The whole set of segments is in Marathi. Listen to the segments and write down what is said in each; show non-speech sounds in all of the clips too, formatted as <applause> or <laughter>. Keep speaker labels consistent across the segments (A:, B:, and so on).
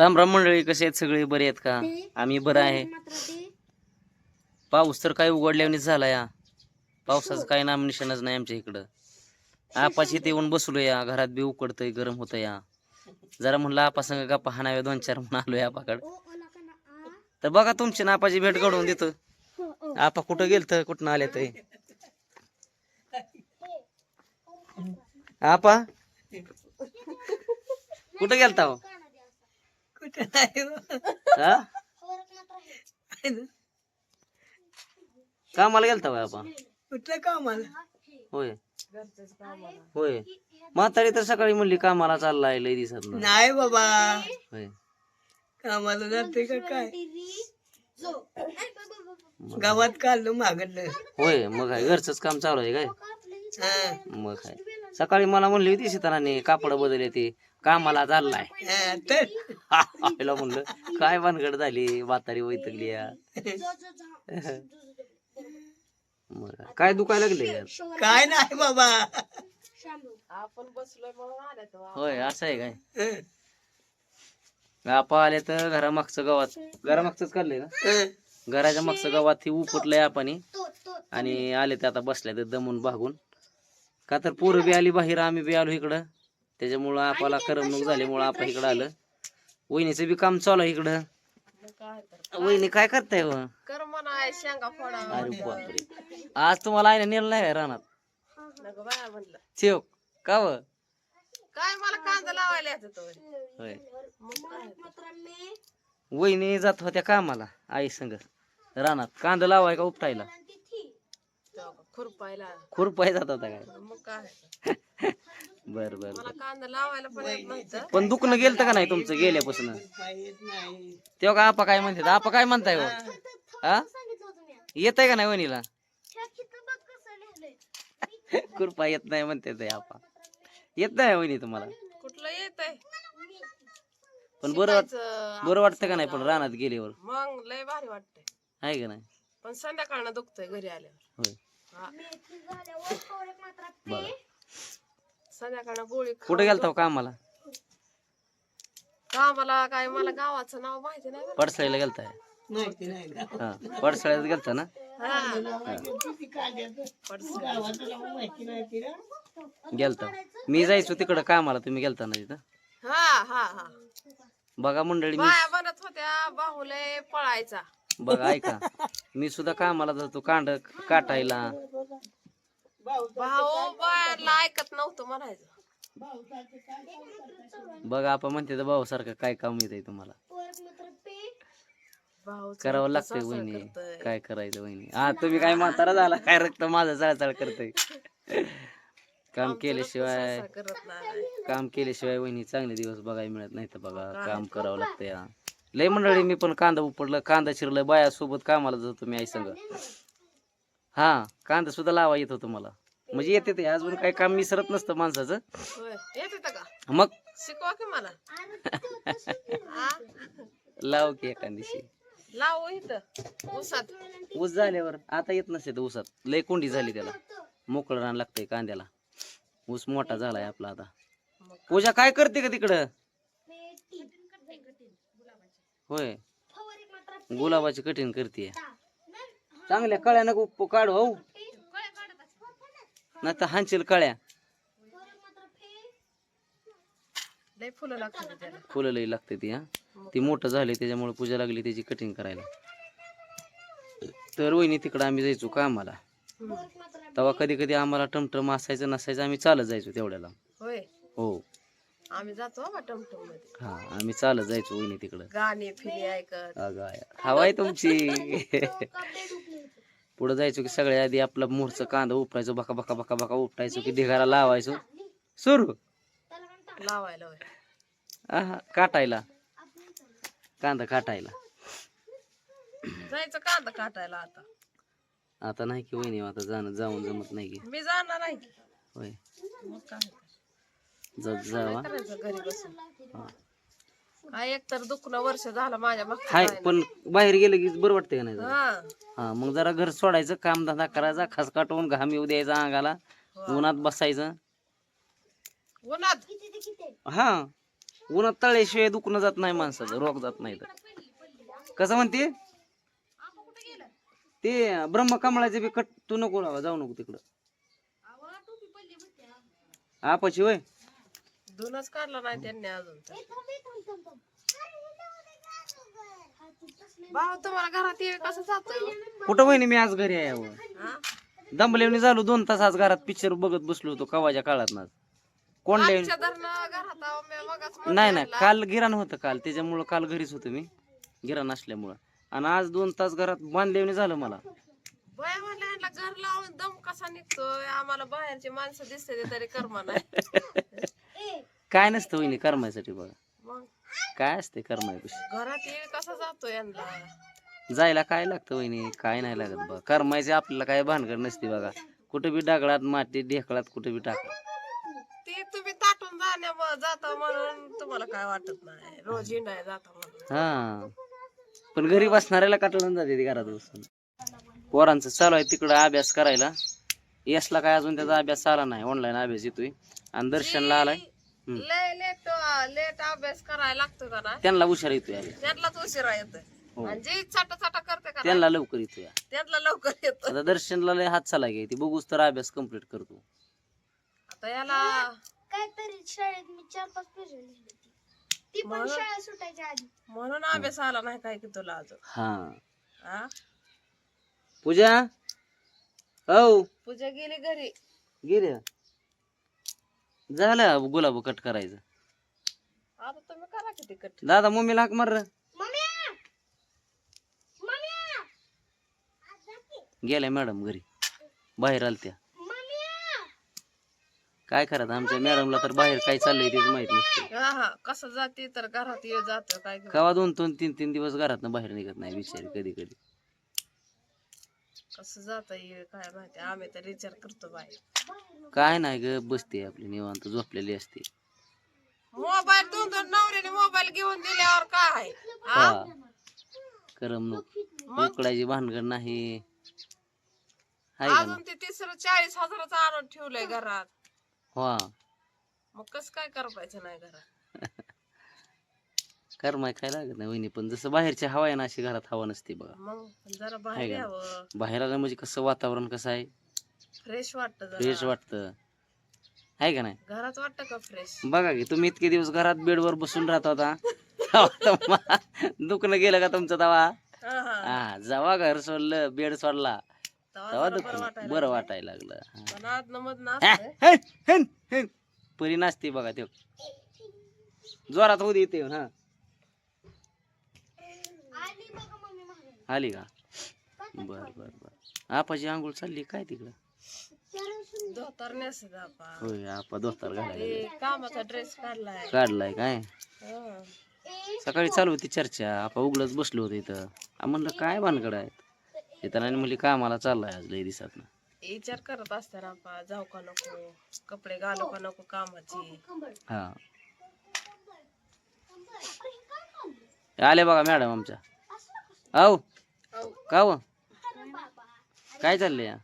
A: राम राम मंडळी कसे आहेत सगळे? बरे आहेत का? आम्ही बरं आहे. पाऊस तर काय उघडल्यानेच झाला या. पावसाचं काही नाम निशाणच नाही आमच्या इकडं. आपाची इथे येऊन बसलो या. घरात बी उकडतंय गरम होतं या. जरा म्हणलं आपा संग गप्पा हाणाव्या दोन चार म्हणून आलो आपाकड. तर बघा तुमची ना आपाची भेट घडवून देतो. आपा कुठं गेलत कुठं आले ते? आपा? कुठं गेलता हो?
B: कुठं नाही बा.
A: हा? कामाला गेलता होय आपा
B: कुठलं कामाला?
A: होय. होय. म्हातारी तर सकाळी म्हणली कामाला चाललाय लय दिसत नाही.
B: नाही बाबा.
A: होय.
B: कामाला जाते का काय? गावात काढलं मागडलं.
A: होय मग काय घरचंच काम चालू आहे काय?
B: हा,
A: मग काय सकाळी मला म्हणली होती सीताराने कापड बदलले ते कामाला चाललाय.
B: हा, तर
A: आईला म्हणलं काय भानगड झाली म्हातारी वैतगली या. मग काय. दुखायला लागले यार?
B: काय नाही बाबा.
A: होय असं आहे काय?
B: हं,
A: आपा आले तर घरामागचं गावात घरामागचंच काढलंय ना?
B: हं.
A: घराच्या मागचं गावात ही उपटलंय आपण आणि आले ते आता बसले तर दमून भागून. का तर पोरं बी आली बाहेर आम्ही बी आलो इकडं. त्याच्यामुळं आपल्याला करमणूक झाल्यामुळं आपण इकडं आलं. वहिनीचं बी काम चालू आहे इकडं. वहिनी काय करताय हो? अरे बापरे. आज तुम्हाला आईने नेलं नाही काय रानात? ठेव. का व?
B: काय मला कांदा लावायला येत तो
A: होय. वहिनी जात होत्या कामाला आई संग. रानात. कांदा लावाय का उपटायला?
B: खुरपायला.
A: खुरपाय जात होता काय?
B: मग काय <laughs>
A: बर बर
B: मला कांदा लावायला पण येत नव्हतं.
A: पण दुखणं गेलं का नाही तुमचं गेल्यापासून? तेव्हा का आपा काय म्हणते आपा काय म्हणताय हो? हा येत आहे का नाही वहिनीला? कृपा येत नाही म्हणते ते आपा. येत नाही वहिनी तुम्हाला?
B: कुठलं येत आहे
A: पण बरं वाट बरं वाटतं का नाही पण रानात गेल्यावर?
B: मग लय भारी वाटतंय.
A: आहे का नाही?
B: पण संध्याकाळनं दुखतंय घरी आल्यावर.
A: होय.
B: हा.
A: बरं.
B: गोळी
A: कुठे गेलता हो कामाला?
B: गावाला काय मला गावाचं नाव माहिती नाही बरं.
A: पडसळीला गेलताय हा पडसळ्यात गेलता ना?
B: हा.
A: गेलता. मी जायचो तिकडं कामाला तुम्ही गेलता ना तिथं?
B: हा हा हा.
A: बघा मंडळी मी
B: बाया म्हणत होत्या बाहुले पळायचा.
A: बघा ऐका. मी सुद्धा कामाला जातो कांड काटायला.
B: भाऊ बायाला ऐकत नव्हतं म्हणायचं.
A: बघा आपण म्हणते तर भाऊ सारखं काय काम येत आहे तुम्हाला?
B: भाऊ
A: करावं लागतंय वहिनी. काय करायचं वहिनी? हा तुम्ही काय म्हातारा झाला? काय रक्त माझं चाळचाळ करतय? काम केल्याशिवाय
B: करत नाही.
A: काम केल्याशिवाय वहिनी चांगले दिवस बघायला मिळत नाही तर बघा काम करावं लागतं या लय मंडळी मी पण कांदा उपडलं कांदा चिरलं बाया सोबत कामाला जातो मी आई संग. हा कांदा सुद्धा लावा येत होतो मला. म्हणजे येते ते अजून काही काम मिसरत नसतं माणसाचं.
B: होय येत होतं का?
A: मग?
B: शिकवा की मला. हा?
A: लाव की एखाद दिवशी
B: लावू इथं उसात
A: ऊस झाल्यावर आता येत नसते तर ऊसात. लय कोंडी झाली त्याला. मोकळं रान लागतंय कांद्याला. ऊस मोठा झालाय आपला आता. पूजा काय करते का तिकडं? होय. गुलाबाची कठीण करते चांगल्या कळ्या नको काढू हो. नाही तर हांचील कळ्या.
B: लय फुलं लागतात त्याला
A: फुलं लई लागते ती हा. ती मोठं झाले त्याच्यामुळे पूजा लागली त्याची कटिंग करायला. तर वहिनी तिकडं आम्ही जायचो कामाला
B: हम्म.
A: तेव्हा कधी कधी आम्हाला टमटम असायचं नसायचं आम्ही चालत जायचो तेवढ्याला.
B: होय.
A: हो.
B: आम्ही जातो टमटममध्ये.
A: हा आम्ही चालत जायचो वहिनी तिकडं.
B: गाणे फिरी ऐकत.
A: अगं आया. हवाय तुमची. <laughs> पुढे जायचो की सगळ्या आधी आपला मोरचं कांदा उपटायचो बका बका बका बका उपटायचो की ढिगारा लावायचो. सुरू.
B: लावायला
A: आहा काटायला. कांदा काटायला.
B: जायचं कांदा काटायला आता.
A: आता नाही की वहिनी आता जाणं जाऊन जमत नाही की.
B: मी जाणार की.
A: होय.
B: मग काय?
A: जात जावा.
B: करायचं घरी बसून? काय एक तर दुखणं वर्ष झालं माझ्या मागच्या
A: हाय. पण बाहेर गेलं की बरं वाटतंय का नाही जरा?
B: हा.
A: हा मग जरा घर सोडायचं काम धंदा करायचा खास काटवून घाम येऊ द्यायचा अंगाला उन्हात बसायचं.
B: उन्हात?
A: हा उन्हात तळ्याशिवाय दुखणं जात नाही माणसाचं रोग जात नाही तर. कसं म्हणते? ते ब्रह्मकमळाचे बी कट तू नको लावा जाऊ नको तिकडं. आपाची होय?
B: धुनच काढला नाही त्यांनी अजून भाऊ तुम्हाला घरात ये कसं जातोय? हो?
A: कुठं वहिनी मी आज घरी आहे.
B: हा?
A: दमलेवणी झालो दोन तास आज घरात पिक्चर बघत बसलो होतो कवाच्या काळात ना. कोंडले
B: आमच्या धरणं घरात आहो, मी मगाच म्हणलं
A: नाही. काल गिराण होतं काल. त्याच्यामुळं काल घरीच होतो मी गिराण असल्यामुळं. आणि आज दोन तास घरात बांधलेवणी झालं मला.
B: बाया म्हणलं यांना घर लावून दम कसा निघतोय? आम्हाला बाहेरची माणसं दिसते ते तरी कर्म नाही. <laughs>
A: काय नसतं वहिनी कर्मासाठी बघा. काय असते कर्मायपेक्षा
B: घरात ये कसा जातो यांना
A: जायला काय लागतं वहिनी? काय नाही लागत बघा. कर्मायचे आपल्याला काय भानगड नसते बघा. कुठं बी डागळात माती ढेकळात कुठं बी टाका.
B: ते तुम्ही ताटून जाण्यामुळे जाता म्हणून तुम्हाला काय वाटत नाही. रोज हिंडाय जाता म्हणून.
A: हा. पण घरी बसणाऱ्याला काटळून जाते ती घरात बसून. पोरांचं चालू आहे तिकडं अभ्यास करायला. यशला काय अजून त्याचा अभ्यास आला नाही. ऑनलाईन अभ्यास येतोय. आणि दर्शनला आलाय.
B: लय लेट लेट अभ्यास करायला लागतो का ना
A: त्यांना हुशार येतोय अरे
B: त्यांनाच उशिरा येत
A: हो.
B: आणि जे चाटा चाटा करते का
A: त्यांना लवकर येतोय.
B: त्यांना लवकर येत
A: आता दर्शनला लय हात चाला घे ती बघूच तर अभ्यास कंप्लीट करतो.
B: आता याला
C: काहीतरी शाळेत मी चार पाच पेज लिहिली होती. ती पण
B: म्हणून?
C: शाळा सुटायच्या आधी.
B: म्हणून अभ्यास आला नाही काय की तुला अजून.
A: हा.
B: हा
A: पूजा? हो
B: पूजा गेली घरी.
A: गेले. झालं गुलाब कट करायचं.
B: आता तुम्ही करा किती कट.
A: दादा मम्मीला हाक मार. गेल्या मॅडम घरी. बाहेर आलत्या
C: मम्या
A: काय करायचं? आमच्या मॅडमला तर बाहेर काय चाललंय तेच माहीत नसते
B: हा हा कसं जाते तर घरात ये जातो काय.
A: कवा दोन दोन तीन तीन दिवस घरात बाहेर निघत नाही बिचारी कधी कधी.
B: कसं जाता ये काय माहिती? आम्ही तर विचार करतो बाहेर.
A: काय नाही ग बसते आपली निवांत झोपलेली असते.
B: मोबाईल दोन दोन नवऱ्याने मोबाईल घेऊन दिल्यावर काय? आहे? हा?
A: हा करमणूक उकडायची भानगड नाही. हाय का
B: अजून ते तिसरं चाळीस हजाराचं आणून ठेवलंय घरात.
A: हा.
B: मग कसं काय करायचं नाही घरात?
A: करमाय काय लागत नाही वहिनी. पण जसं बाहेरच्या हवा आहे ना अशी घरात हवा नसते बघा.
B: मग जरा
A: आहे
B: बाहेर
A: का?
B: यावं.
A: बाहेर आलं म्हणजे कसं वातावरण कसं आहे?
B: फ्रेश वाटत
A: फ्रेश वाटतं. आहे का नाही?
B: घरात वाटत का फ्रेश
A: बघा की तुम्ही इतके दिवस घरात बेडवर बसून राहत होता. तेव्हा तुम्हा- दुखणं गेलं का तुमचं तवा? हा जेव्हा घर सोडलं बेड सोडला तेव्हा दुखणं. बरं वाटायला लागलं. हा.
B: पण आज नमद
A: हा. परी नाचते बघा ते जोरात होऊ दे इथे येऊन, हा
C: आली बघा मम्मी मागे
A: आली का? बर बर बर. आपाची आंघोळ चालली काय तिकडं?
B: धोतर नेसत आपा.
A: होय आपा दोस्तार घालायला
B: ते कामाचा ड्रेस काढलाय.
A: काढलाय काय?
B: हं.
A: सकाळी चालू होती चर्चा. आपा उघडच बसलो होतो इथं. आ म्हणलं काय भानगड आहेत? येताना म्हणली कामाला चाललाय आज लई दिसात ना
B: विचार करत असते ना आपा. जाऊ का नको? कपडे घालू का नको कामाची?
A: हा. आले बघा मॅडम आमच्या. आहो का हो काय चाललंय या?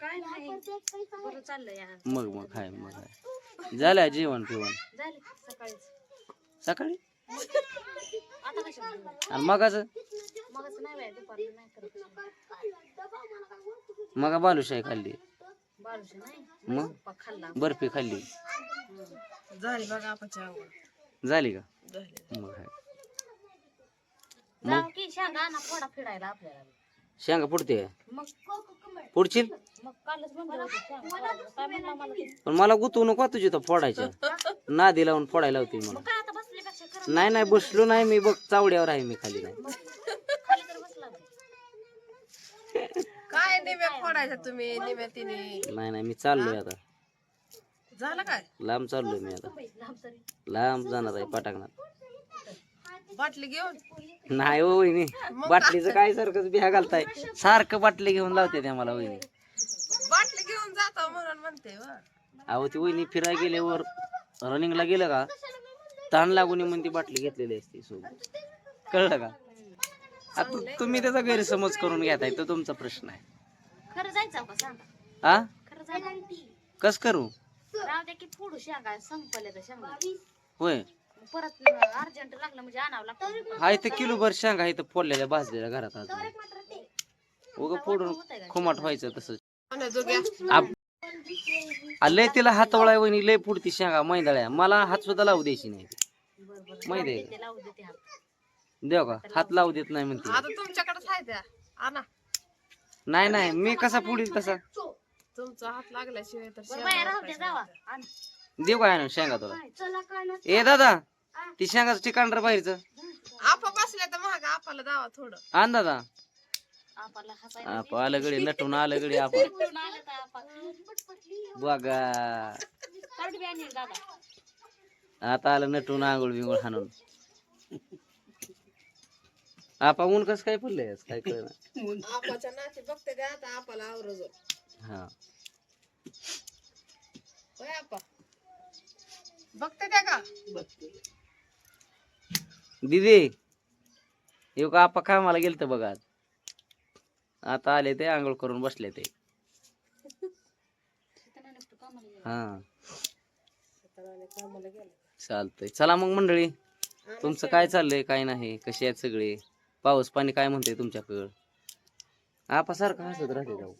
C: काय नाही. बरं चाललंय
A: मग मग हाय मग हाय. झालं जेवण पिवण?
C: झालं सकाळीच.
A: सकाळी?
C: आता कशा
A: आणि मगाच?
C: मगच नाही बाय दुपारी नाही करत
A: मग बालुशाही खाल्ली.
C: नाही?
A: मग?
C: पप्पा खाल्ला.
A: बर्फी खाल्ली.
B: झाली बघा
A: का?
B: झाली
A: मग
C: जाऊ की शेंगा आणा फोडा फिरायला आपल्याला.
A: शेंगा पुढते
C: मग
A: पुढची?
C: मग कालच म्हणलं होतं शेंगा फोडायला. काय म्हणला मला ते?
A: पण मला गुतवू नको तुझी तर फोडायच्या नादी लावून फोडायला होती मला
C: मग काय आता बसल्यापेक्षा कर
A: नाही नाही बसलो नाही मी बघ चावड्यावर आहे मी खाली नाही.
C: खाली तर बसला
B: काय निम्या फोडायच्या तुम्ही निम्या तिने?
A: नाही नाही मी चाललोय आता.
B: झालं काय?
A: लांब चाललोय मी आता.
C: लांब तरी.
A: लांब जाणार आहे पाटाकणार
B: बाटली घेऊन?
A: नाही हो वहिनी. बाटलीचं काय? सारखंच बिहा घालताय? सारखं बाटली घेऊन लावते त्या मला वहिनी.
B: बाटली घेऊन जातो म्हणून म्हणते व.
A: अहो ती वहिनी फिराय गेल्यावर रनिंगला गेलं का? ताण लागून म्हणून ती बाटली घेतलेली असते सोबत. कळलं का? आता तुम्ही त्याचा गैरसमज करून घेताय तो तुमचा प्रश्न आहे.
C: खरं जायचं का सांगा.
A: हा
C: खरं जायचं.
A: कस करू?
C: राहू दे की फोडू शेंगा संपले तर शेंगा
A: होय.
D: परत अर्जंट लागलं म्हणजे आणावं लागतं.
A: हाय तर किलो भर शेंगा इथं फोडलेल्या भाजलेल्या घरात उगं फोडून खुमाट व्हायचं तसंच लय तिला हात वळाय वहिनी लय पुढती शेंगा मैदाळ्या. मला हात सुद्धा लावू द्यायची नाही ती. माहिती आहे. देव का? हात लावू देत नाही म्हणते. नाही नाही. मी कसा पुढील तसा?
B: तुमचा हात लागल्याशिवाय तर
A: देऊ काय आणून शेंगा तुला?
C: चला काय ना?
A: ए दादा ती शेंगाचं ठिकाण रे बाहेरचं.
B: आपा बसल्या तर महाग आपाला दावा थोडं.
A: आण दादा.
D: आपाला हसायला
A: आप आलं गडी नटून आलं गडी आपण <laughs>
D: आपा.
A: बघा. आता आलं नटून आंघोळ बिंगोळ हाणून. आपा ऊन कसं काय पडलंय? काय कळलं
B: आपाच्या नाची बघते का आता आपाला आवरजो
A: हा.
B: आपा? बघते त्या का?
A: दिदी येऊ का आपा कामाला गेलत बघा आज. आता आले ते आंघोळ करून बसले ते. हा. चालतंय. चला मग मंडळी तुमचं काय चाललंय काय नाही कसे आहेत सगळे? पाऊस पाणी काय म्हणते तुमच्याकडं? आपा सारखं हसत राहते जाऊ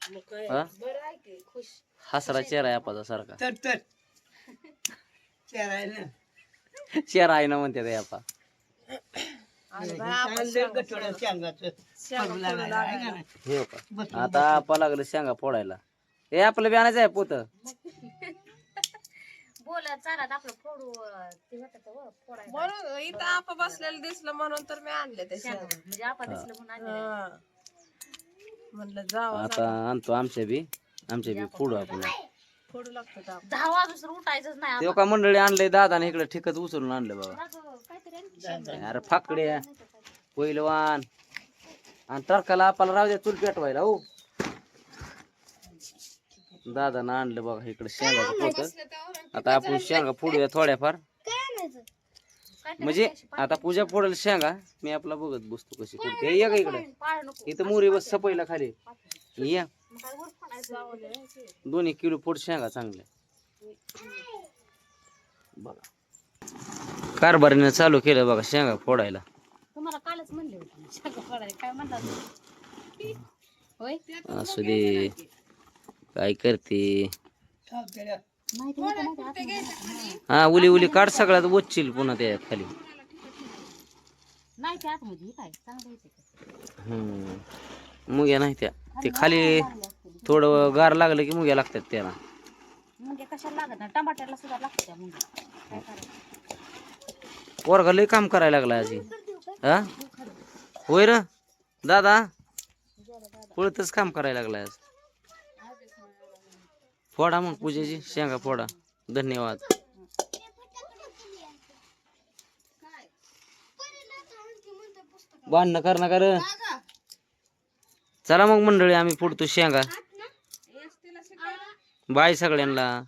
B: मग काय?
A: हा?
B: बरं आहे की खुश.
A: हसरा चेहरा आहे आपाचा सारखा.
E: चेहरा
A: आहे ना म्हणते
B: लागल्या.
A: हे का? आता आपा लागलं शेंगा फोडायला. हे आपलं बी आणायचं आहे पोत.
D: बोल चालत आपलं फोडू अं, ते होतं तर व, फोडायचं
B: म्हणून इथं आपा बसलेलं दिसलं म्हणून तर मी आणले ते शेंगा.
D: म्हणजे आपा दिसलं म्हणून आणलं.
B: हा. म्हणलं जावं
A: आता आणतो आमच्या बी. आमच्या बी फोडू आपण.
B: फोडू लागतो.
D: दहा वाजून उठायचंच नाही
A: तेव्हा का मंडळी आणलंय दादाने इकडे ठिकत उचलून आणलं बाबा.
D: शेंगा.
A: अरे फाकड्या. पहिलवान आणि तरकाला आपल्याला राहू द्या चूल पेटवायला हो. दादानं आणलं बघा इकडे शेंगाचं पोत आता आपण शेंगा फोडूया थोड्याफार. म्हणजे आता पूजा फोडेल शेंगा मी आपला बघत बसतो कशी फोडते ये का इकडे.
D: पाळ नको.
A: इथं मोरी बस सपईला खाली. या. दोन्ही किलो फोड शेंगा चांगल्या बघा. कारभारीनं चालू केलं बघा शेंगा फोडायला.
D: तुम्हाला कालच म्हणले शेंगा फोडायला. काय
A: असू दे. करते. हा उली उली काढ सगळ्यात वच्चील पुन्हा त्या खाली.
D: नाही ते आतमध्ये काय? चांगलं.
A: हम्म. मुग्या नाही त्या. ते खाली थोडं गार लागलं की मुग्या लागतात त्याला.
D: कशाला लागत नाही? टमाट्याला सुद्धा लागतं त्या मुंग्या काय करायचं?
A: पोरगा लय काम करायला लागला आजी हा. होय र? दादा? पळतच काम करायला लागलाय आज. फोडा मग पूजेची शेंगा फोडा. धन्यवाद. भांडणं कर ना कर. चला मग मंडळी आम्ही फोडतो शेंगा. बाय सगळ्यांना.